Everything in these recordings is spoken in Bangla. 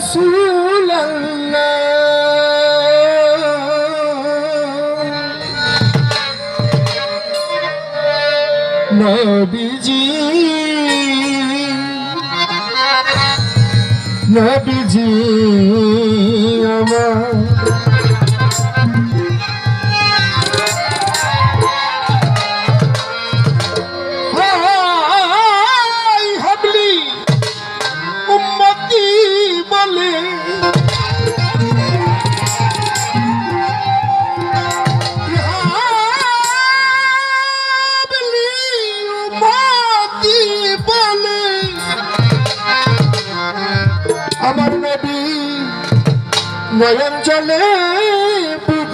رسول الله নবীজি। নবীজি আমার আমার নবী নয়ন জলে বুক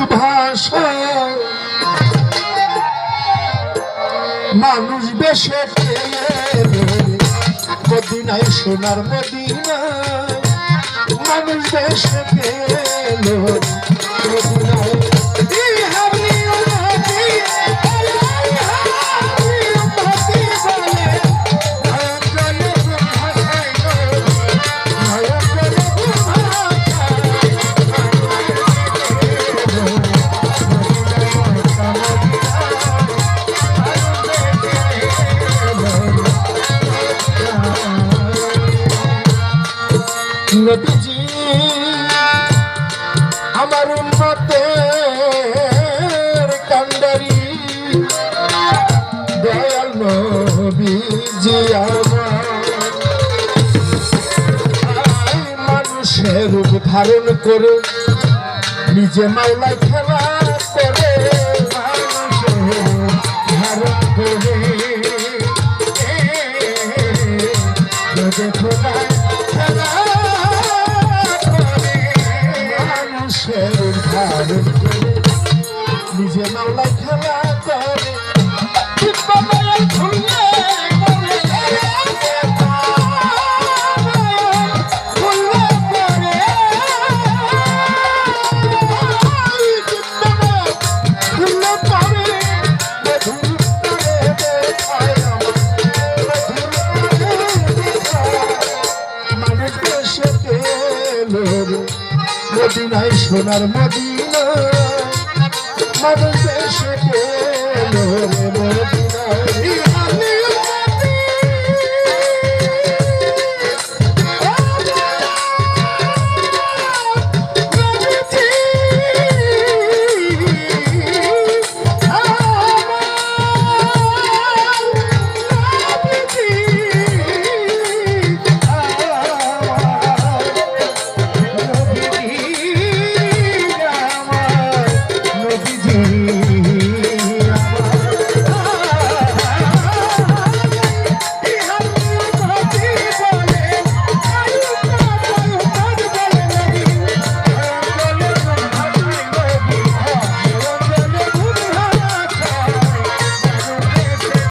মানুষ বেশে মদিনায় সোনার মদিনা মানুষ বেশে নবীজি আমার উন্নতের কান্ডারি দয়াল নবীজি মানুষের রূপ ধারণ করে নিজে মাওলায় খেলা করে। আমার মানুষ দেশে পেল রে মদিনায় সোনার মদিনা। My says,